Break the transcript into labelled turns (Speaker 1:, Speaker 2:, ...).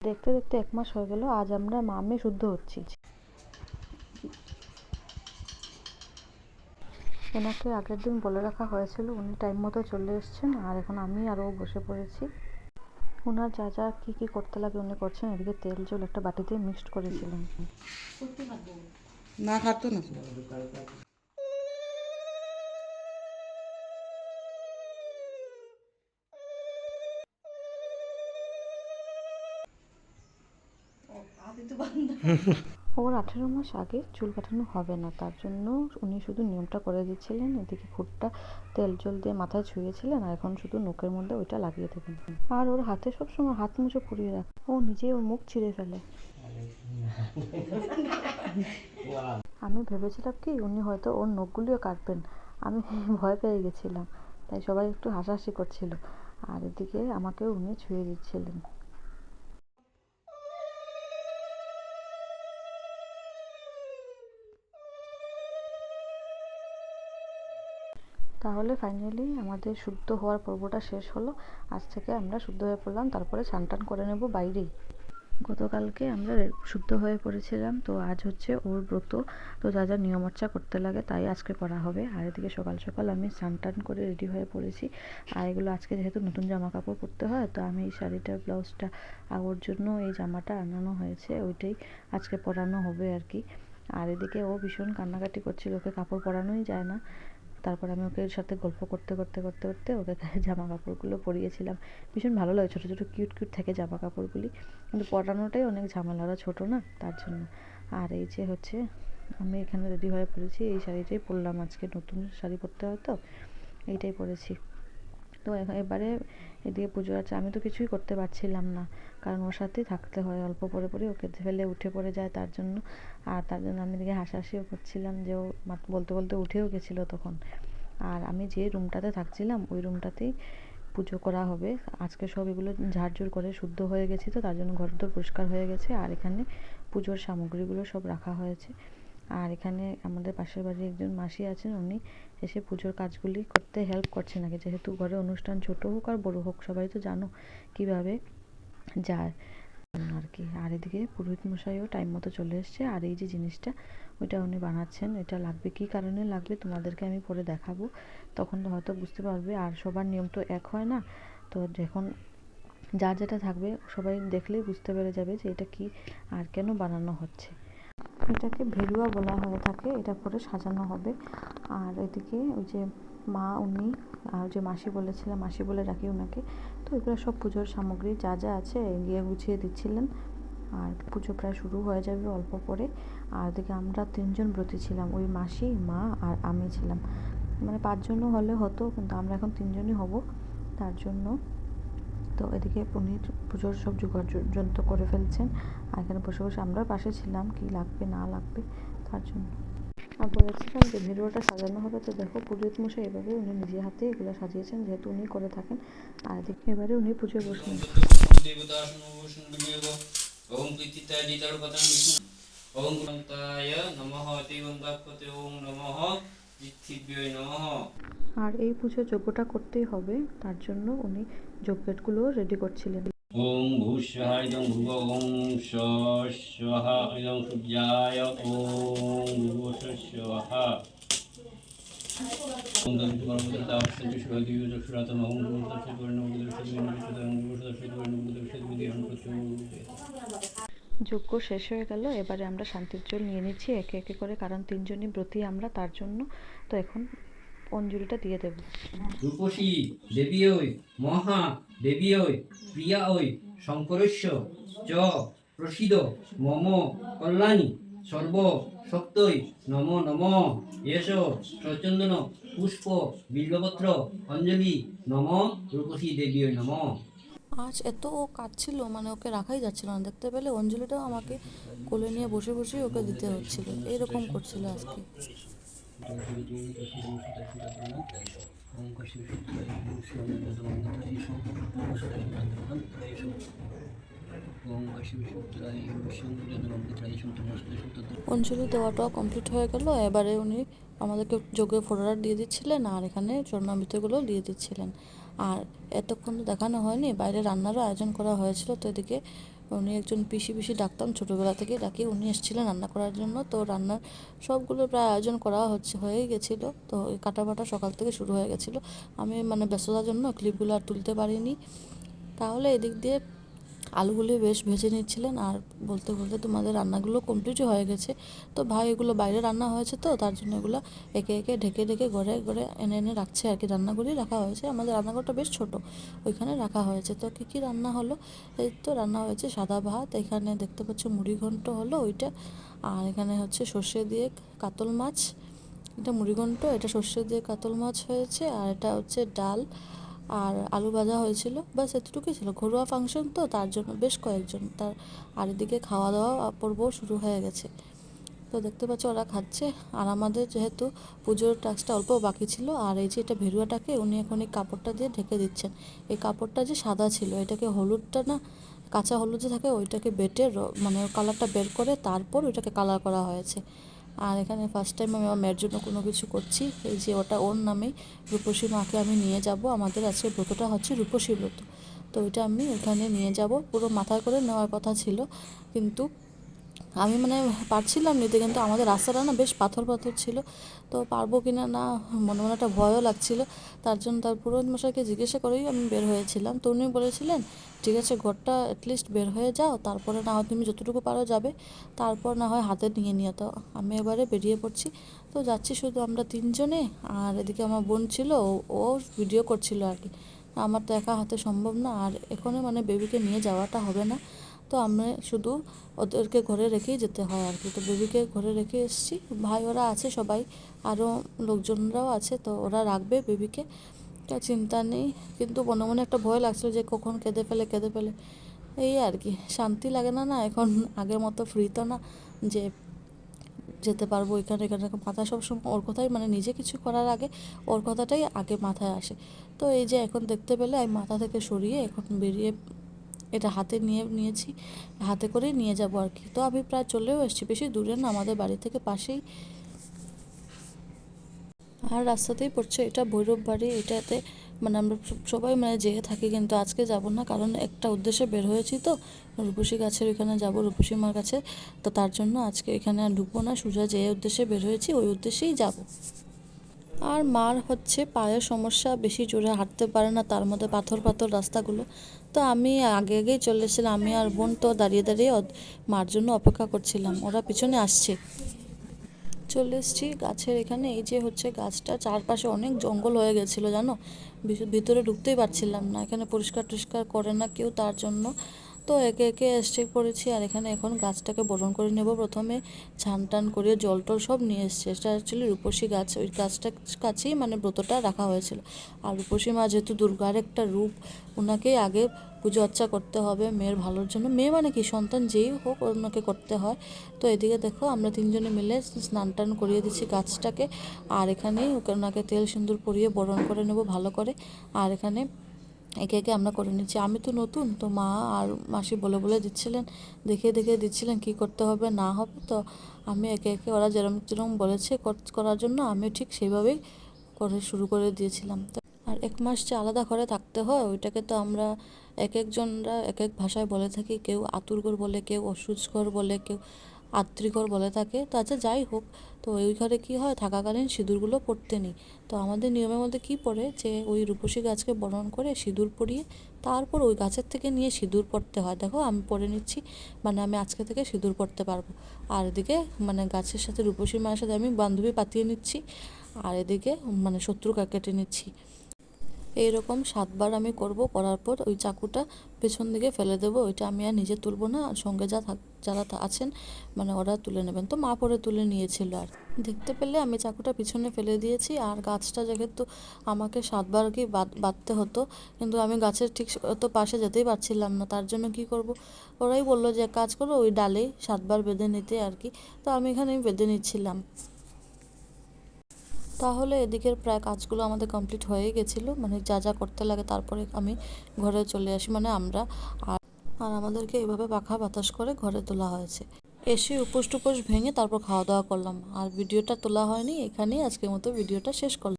Speaker 1: দেখতে দেখতে এক মাস হয়ে গেল, আজ আমরা মামে শুদ্ধ হচ্ছি। ওনাকে আগের দিন বলে রাখা হয়েছিল, উনি টাইম মতো চলে এসেছেন, আর এখন আমি আর ও বসে পড়েছি। ওনার যা যা কী কী করতে লাগে উনি করছেন, এদিকে তেল, জল একটা বাটিতে মিক্সড করেছিলেন।
Speaker 2: না খাতো না।
Speaker 1: ওর আঠেরো মাস আগে চুল কাটানো হবে না, তার জন্য উনি শুধু নিয়মটা করে দিচ্ছিলেন, এদিকে ফুটটা তেল জল দিয়ে মাথায় ছুঁয়েছিলেন আর এখন শুধু নোকের মধ্যে ওইটা লাগিয়ে দেবেন। আর ওর হাতে সবসময় হাত মুঠো পরিয়ে রাখে ও নিজেই ওর মুখ ছিঁড়ে ফেলে। আমি ভেবেছিলাম কি, উনি হয়তো ওর নখগুলিও কাটবেন। আমি ভয় পেয়ে গেছিলাম, তাই সবাই একটু হাসাহাসি করছিল। আর এদিকে আমাকে উনি ছুঁয়ে দিচ্ছিলেন। তাহলে ফাইনালি আমাদের শুদ্ধ হওয়ার পর্বটা শেষ হলো। আজ থেকে আমরা শুদ্ধ হয়ে পড়লাম, তারপরে স্নান টান করে নেব বাইরেই। গতকালকে আমরা শুদ্ধ হয়ে পড়েছিলাম, তো আজ হচ্ছে ওর ব্রত। তো যা যা নিয়মর্চা করতে লাগে তাই আজকে করা হবে। আর এদিকে সকাল সকাল আমি স্নান টান করে রেডি হয়ে পড়েছি। আর এগুলো আজকে যেহেতু নতুন জামা কাপড় পরতে হয়, তো আমি এই শাড়িটা, ব্লাউজটা ওর জন্য এই জামাটা আনানো হয়েছে, ওইটাই আজকে পরানো হবে আর কি। আর এদিকে ও ভীষণ কান্নাকাটি করছিল, ওকে কাপড় পরানোই যায় না। তারপর আমি ওকে সাথে গল্প করতে করতে করতে করতে ওকে জামা কাপড়গুলো পরিয়েছিলাম। ভীষণ ভালো লাগে, ছোটো ছোটো কিউট কিউট থাকে জামা কাপড়গুলি। কিন্তু পরানোটাই অনেক ঝামেলা ওরা ছোটো না, তার জন্য। আর এই যে হচ্ছে, আমি এখানে রেডি হয়ে পড়েছি, এই শাড়িটাই পরলাম আজকে, নতুন শাড়ি পরতে হয় তো, এইটাই পরেছি। তো এবারে এদিকে পুজো আছে আমি তো কিছুই করতে পারছিলাম না। কারণ ওর সাথেই থাকতে হয়, অল্প পরে পরে ওকে ফেলে উঠে পড়ে যায় তার জন্য। আর তার জন্য আমি এদিকে হাসাহাসিও করছিলাম যে ও বলতে বলতে উঠেও গেছিল তখন। আর আমি যে রুমটাতে থাকছিলাম, ওই রুমটাতেই পুজো করা হবে। আজকে সব এগুলো ঝাড়ঝুড় করে শুদ্ধ হয়ে গেছি তো, তার জন্য ঘর তো পরিষ্কার হয়ে গেছে। আর এখানে পুজোর সামগ্রীগুলো সব রাখা হয়েছে। আর এখানে আমাদের পাশের বাড়ির একজন মাসি আছেন, উনি এসে পুজোর কাজগুলি করতে হেল্প করছেন আগে। যেহেতু ঘরে অনুষ্ঠান ছোট হোক আর বড় হোক, সবাই তো জানো কীভাবে যায় আর কি। আর এদিকে পুরোহিত মশাইও টাইম মতো চলে এসছে। আর এই যে জিনিসটা, ওইটা উনি বানাচ্ছেন, এটা লাগবে কী কারণে লাগবে তোমাদেরকে আমি পরে দেখাবো। তখন হয়তো বুঝতে পারবে, আর সবার নিয়ম তো এক হয় না। তো যখন যার যেটা থাকবে, সবাই দেখলেই বুঝতে পেরে যাবে যে এটা কি আর কেন বানানো হচ্ছে। এটাকে ভেরুয়া বলা হয়ে থাকে, এটা পরে সাজানো হবে। আর এদিকে ওই যে মা, উনি আর যে মাসি বলেছিলাম, মাসি বলে রাখি ওনাকে তো এগুলো সব পুজোর সামগ্রী যা যা আছে গিয়ে গুছিয়ে দিচ্ছিলেন। আর পুজো প্রায় শুরু হয়ে যাবে অল্প পরে। আর এদিকে আমরা তিনজন ব্রতী ছিলাম, ওই মাসি, মা আর আমি ছিলাম। মানে পাঁচজনও হলে হতো, কিন্তু আমরা এখন তিনজনই হব, তার জন্য তো এদিকে উনি পুজোর সব জোগাড় যন্ত্র করে ফেলছেন। আর এখানে বসে বসে আমরা পাশে ছিলাম, কি লাগবে, না লাগবে, তার জন্য। আর বলেছিলাম যে ভিডিওটা সাজানো হবে, তো দেখো পুরোহিত মশাই এভাবে উনি নিজে হাতে এগুলো সাজিয়েছেন, যেহেতু উনি করে থাকেন। আর এদিকে এবারে উনি পুজোয় বসলেন। আর এই পুজো যজ্ঞটা করতেই হবে, তার জন্য উনি যজ্ঞগুলো রেডি করছিলেন।
Speaker 3: ওম ভূস্বাহ ইদং ভুব ওম স্বাহ ইদং সূর্যায় ওম প্রচুর
Speaker 1: যজ্ঞ শেষ হয়ে গেল এবারে আমরা শান্তির জল নিয়ে নিচ্ছি। একে একে করে কারণ তিনজনই ব্রতী আমরা তার জন্য তো এখন অঞ্জলিটা দিয়ে দেবো।
Speaker 3: রূপসী দেবী ওই মহা দেবী ওই প্রিয়া ওই শঙ্করস্য চ প্রসিদ মম কল্যাণী সর্ব সত্যই নম নম এস সচন্দন পুষ্প বিল্বপত্র অঞ্জলি নম রূপসী দেবী ওই নম।
Speaker 4: আজ এত ও কাঁদছিল মানে ওকে রাখাই যাচ্ছিল না। দেখতে পেলে অঞ্জলিটাও আমাকে কোলে নিয়ে বসে বসেই ওকে দিতে হচ্ছিল। এরকম করছিল আজকে। অঞ্জলি দেওয়াটাও কমপ্লিট হয়ে গেল। এবারে উনি আমাদেরকে যোগে ফোড়ার দিয়ে দিচ্ছিলেন আর এখানে চরণামৃতগুলো দিয়ে দিচ্ছিলেন। আর এতক্ষণ দেখানো হয়নি, বাইরে রান্নারও আয়োজন করা হয়েছিল, তো এদিকে
Speaker 1: উনি একজন পিসি পিসি ডাকতাম ছোটোবেলা থেকে ডাকি। উনি এসেছিলেন রান্না করার জন্য। তো রান্নার সবগুলো প্রায় আয়োজন করা হচ্ছে, হয়ে গেছিল। তো কাটা বাটা সকাল থেকে শুরু হয়ে গেছিল। আমি মানে ব্যস্ততার জন্য ক্লিপগুলো আর তুলতে পারিনি। তাহলে এদিক দিয়ে আলুগুলি বেশ ভেজে নিচ্ছিলেন আর বলতে বলতে তোমাদের রান্নাগুলো কমপ্লিটই হয়ে গেছে। তো ভাই, এগুলো বাইরে রান্না হয়েছে তো, তার জন্য এগুলো একে একে ঢেকে ঢেকে ঘরে ঘরে এনে এনে রাখছে আর কি রান্নাগুলি রাখা হয়েছে। আমাদের রান্নাঘরটা বেশ ছোট, ওইখানে রাখা হয়েছে। তো কী কী রান্না হলো? এই তো রান্না হয়েছে সাদা ভাত, এখানে দেখতে পাচ্ছ মুড়ি ঘন্ট হলো ওইটা, আর এখানে হচ্ছে সর্ষে দিয়ে কাতল মাছ। এটা মুড়িঘণ্ট এটা সর্ষে দিয়ে কাতল মাছ হয়েছে, আর এটা হচ্ছে ডাল। আর আলু ভাজা হয়েছিল বাস এতটুকুই ছিল। ঘরোয়া ফাংশন তো, তার জন্য বেশ কয়েকজন, তার আর এদিকে খাওয়া দাওয়া পর্ব শুরু হয়ে গেছে। তো দেখতে পাচ্ছ ওরা খাচ্ছে। আর আমাদের যেহেতু পুজোর টাস্কটা অল্প বাকি ছিল, আর এই যে এটা ভেরুয়াটাকে উনি এখন এই কাপড়টা দিয়ে ঢেকে দিচ্ছেন। এই কাপড়টা যে সাদা ছিল, এটাকে হলুদটা না, কাঁচা হলুদ যে থাকে, ওইটাকে বেটে মানে কালারটা বের করে তারপর ওইটাকে কালার করা হয়েছে। আর এখানে ফার্স্ট টাইম আমি আমার মেয়ের জন্য কোনো কিছু করছি। এই যে ওটা ওর নামে রূপসী মাকে আমি নিয়ে যাব। আমাদের আজকে ব্রতটা হচ্ছে রূপসী ব্রত। তো ওইটা আমি ওখানে নিয়ে যাব। পুরো মাথায় করে নেওয়ার কথা ছিল। কিন্তু আমি মানে পারছিলাম নিতে কিন্তু আমাদের রাস্তাটা না বেশ পাথর পাথর ছিল। তো পারব কি না না মনে মনে একটা ভয়ও লাগছিল। তার জন্য তার পুরোহিত মশাইকে জিজ্ঞাসা করেই আমি বের হয়েছিলাম। তো উনি বলেছিলেন, ঠিক আছে, ঘরটা অ্যাটলিস্ট বের হয়ে যাও। তারপরে না হয় তুমি যতটুকু পারো যাবে। তারপর না হয় হাতে নিয়ে নিও। তো আমি এবারে বেরিয়ে পড়ছি। তো যাচ্ছি শুধু আমরা তিনজনে, আর এদিকে আমার বোন ছিল, ও- ভিডিও করছিল আর কি। আমার তো একা হাতে সম্ভব না, আর এখনও মানে বেবিকে নিয়ে যাওয়াটা হবে না। তো আমরা শুধু ওদেরকে ঘরে রেখেই যেতে হয় আর কি। তো বেবিকে ঘরে রেখে এসেছি। ভাই ওরা আছে সবাই। আরও লোকজনরাও আছে, তো ওরা রাখবে বেবিকে। তা চিন্তা নেই। কিন্তু মনে মনে একটা ভয় লাগছিল যে কখন কেঁদে ফেলে কেঁদে ফেলে। এই আর কি। শান্তি লাগে না না? এখন আগের মতো ফ্রি তো না যে যেতে পারব এখানে এখানে। মাথা সবসময় ওর কথাই মানে নিজে কিছু করার আগে ওর কথাটাই আগে মাথায় আসে। তো এই যে এখন দেখতে পেলে আমি মাথা থেকে সরিয়ে এখন বেরিয়ে এটা হাতে নিয়ে, নিয়েছি, হাতে করেই নিয়ে যাব আর কি। তো আমি প্রায় চলেও এসেছি, বেশি দূরে না, আমাদের বাড়ি থেকে পাশেই। আর রাস্তাতেই পড়ছে, এটা ভৈরব বাড়ি, এটাতে মানে আমরা সবাই মানে যেয়ে থাকি, কিন্তু আজকে যাব না, কারণ একটা উদ্দেশ্যে বের হয়েছি তো, রূপসী গাছের ওইখানে যাব, রূপসী মার কাছে। তো তার জন্য আজকে এখানে আর ঢুকবো না, সোজা যে উদ্দেশ্যে বের হয়েছি, ওই উদ্দেশ্যেই যাব। আর মার হচ্ছে পায়ের সমস্যা, বেশি জোরে হাঁটতে পারে না, তার মধ্যে পাথর পাথর রাস্তাগুলো। তো আমি আগে আগেই চলে এসেছিলাম। আমি আর বোন তো দাঁড়িয়ে দাঁড়িয়ে মার জন্য অপেক্ষা করছিলাম। ওরা পিছনে আসছে। চলে এসেছি গাছের এখানে। এই যে হচ্ছে গাছটা, চারপাশে অনেক জঙ্গল হয়ে গেছিল, জানো? ভিতরে ঢুকতেই পারছিলাম না। এখানে পরিষ্কার টরিষ্কার করে না কেউ, তার জন্য তো একে একে এসে পড়েছি, আর এখানে এখন গাছটাকে বরণ করে নেব। প্রথমে ছান টান করে জল টল সব নিয়ে এসছে। এটা অ্যাকচুয়ালি রূপসী গাছ, ওই গাছটার কাছেই মানে ব্রতটা রাখা হয়েছিল। আর রূপসী মা যেহেতু দুর্গার একটা রূপ ওনাকেই আগে পুজো অর্চা করতে হবে মেয়ের ভালোর জন্য। মেয়ে মানে কি? সন্তান যেই হোক ওনাকে করতে হয়। তো এদিকে দেখো, আমরা তিনজনে মিলে স্নান টান করিয়ে দিচ্ছি গাছটাকে। আর এখানে ওকে ওনাকে তেল সিঁদুর পরিয়ে বরণ করে নেব ভালো করে। আর এখানে একে একে আমরা করে নিচ্ছি। আমি তো নতুন, তো মা আর মাসি বলে বলে দিচ্ছিলেন দেখে দেখে দিচ্ছিলেন কি করতে হবে, না হবে তো আমি একে একে ওরা যেরম যেরকম বলেছে কর- করার জন্য আমি ঠিক সেইভাবেই করে শুরু করে দিয়েছিলাম। আর এক মাস যে আলাদা ঘরে থাকতে হয়, ওইটাকে তো আমরা এক একজনরা এক এক ভাষায় বলে থাকি। কেউ আতুরঘর বলে, কেউ অসুচঘর বলে, কেউ আত্রিঘর বলে থাকে। তো আচ্ছা যাই হোক, তো ওই ঘরে কী হয়? থাকাকালীন সিঁদুরগুলো পড়তে নেই। তো আমাদের নিয়মের মধ্যে কী পড়ে? যে ওই রূপসী গাছকে বরণ করে সিঁদুর পরিয়ে তারপর ওই গাছের থেকে নিয়ে সিঁদুর পড়তে হয়। দেখো, আমি পরে নিচ্ছি মানে আমি আজকে থেকে সিঁদুর পড়তে পারব। আর এদিকে মানে গাছের সাথে রূপসী মায়ের সাথে আমি বান্ধবী পাতিয়ে নিচ্ছি। আর এদিকে মানে শত্রু কেটে নিচ্ছি। এইরকম সাতবার আমি করব, করার পর ওই চাকুটা পেছন দিকে ফেলে দেবো, ওইটা আমি আর নিজে তুলবো না সঙ্গে যা থাক, যারা আছেন মানে ওরা তুলে নেবেন। তো মা পরে তুলে নিয়েছিল আর। দেখতে পেলে আমি চাকুটা পিছনে ফেলে দিয়েছি, আর গাছটা যেহেতু আমাকে সাতবার কি বাঁধ- বাঁধতে হতো, কিন্তু আমি গাছের ঠিক তো পাশে যেতেই পারছিলাম না, তার জন্য কি করব? ওরাই বলল যে কাজ করো, ওই ডালেই সাতবার বেঁধে নিতে আর কি। তো আমি এখানে বেঁধে নিচ্ছিলাম। তাহলে এদিকের প্রায় কাজগুলো আমাদের কমপ্লিট হয়ে গেছিল। মানে যা যা করতে লাগে তারপরে আমি ঘরে চলে আসি মানে আমরা। আর আর আমাদেরকে এভাবে পাখা বাতাস করে ঘরে তোলা হয়েছে। এসে উপোস টুপোস ভেঙে তারপর খাওয়া দাওয়া করলাম। আর ভিডিওটা তোলা হয়নি, এখানেই আজকের মতো ভিডিওটা শেষ করলাম।